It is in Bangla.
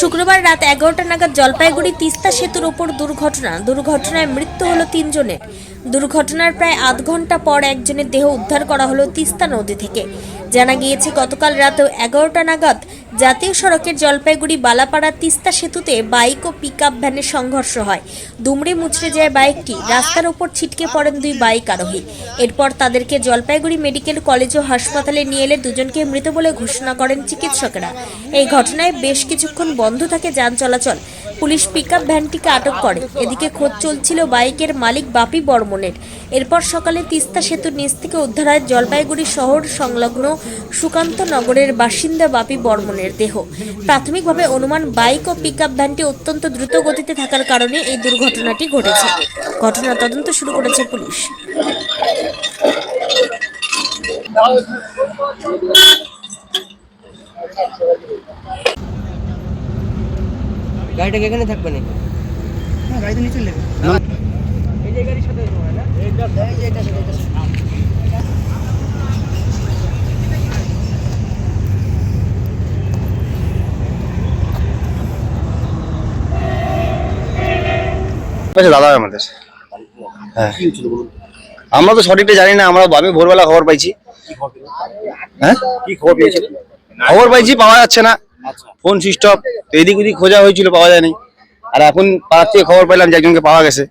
শুক্রবার রাত এগারোটা নাগাদ জলপাইগুড়ি তিস্তা সেতুর ওপর দুর্ঘটনা। দুর্ঘটনায় মৃত্যু হলো তিনজনের। দুর্ঘটনার প্রায় আধ ঘণ্টা পর একজনের দেহ উদ্ধার করা হলো তিস্তা নদী থেকে। জানা গিয়েছে, গতকাল রাতেও এগারোটা নাগাদ জাতীয় সড়কের জলপাইগুড়ি বালাপাড়া তিস্তা সেতুতে বাইক ও পিক ভ্যানের সংঘর্ষ হয়। দুমড়ে মুচড়ে যায় বাইকটি। রাস্তার ওপর ছিটকে পড়েন দুই বাইক আরোহী। এরপর তাদেরকে জলপাইগুড়ি মেডিকেল কলেজ ও হাসপাতালে নিয়ে এলে দুজনকে মৃত বলে ঘোষণা করেন চিকিৎসকেরা। এই ঘটনায় বেশ কিছুক্ষণ বন্ধ থাকে যান চলাচল। পুলিশ পিকআপ ভ্যানটিকে আটক করে। এদিকে খোঁজ চলছিল বাইকের মালিক বাপি বর্মনের। এরপর সকালে তিস্তা সেতুর নিচ থেকে উদ্ধার হয় জলপাইগুড়ি শহর সংলগ্ন সুকান্ত নগরের বাসিন্দা বাপি বর্মনের দেহ। প্রাথমিকভাবে অনুমান বাইক ও পিকআপ ভ্যানটি অত্যন্ত দ্রুত গতিতে থাকার কারণে এই দুর্ঘটনাটি ঘটেছে। ঘটনা তদন্ত শুরু করেছে পুলিশ। গাড়িটা এখানে থাকবে নাকি? হ্যাঁ গাড়িতে নিয়ে চলে এই যে গাড়ির সাথে না। আচ্ছা দাদা আমাদের। হ্যাঁ। আমরা তো সঠিকটা জানি না আমরা আমি ভোরবেলা খবর পাইছি। হ্যাঁ? কি খবর খবর পাইছি পাওয়া যাচ্ছে না। ফোন সুইচ অফ এদিক ওদিক খোঁজা হয়েছিল, পাওয়া যায়নি। আর এখন পাড়ার থেকে খবর পেলাম যে একজনকে পাওয়া গেছে।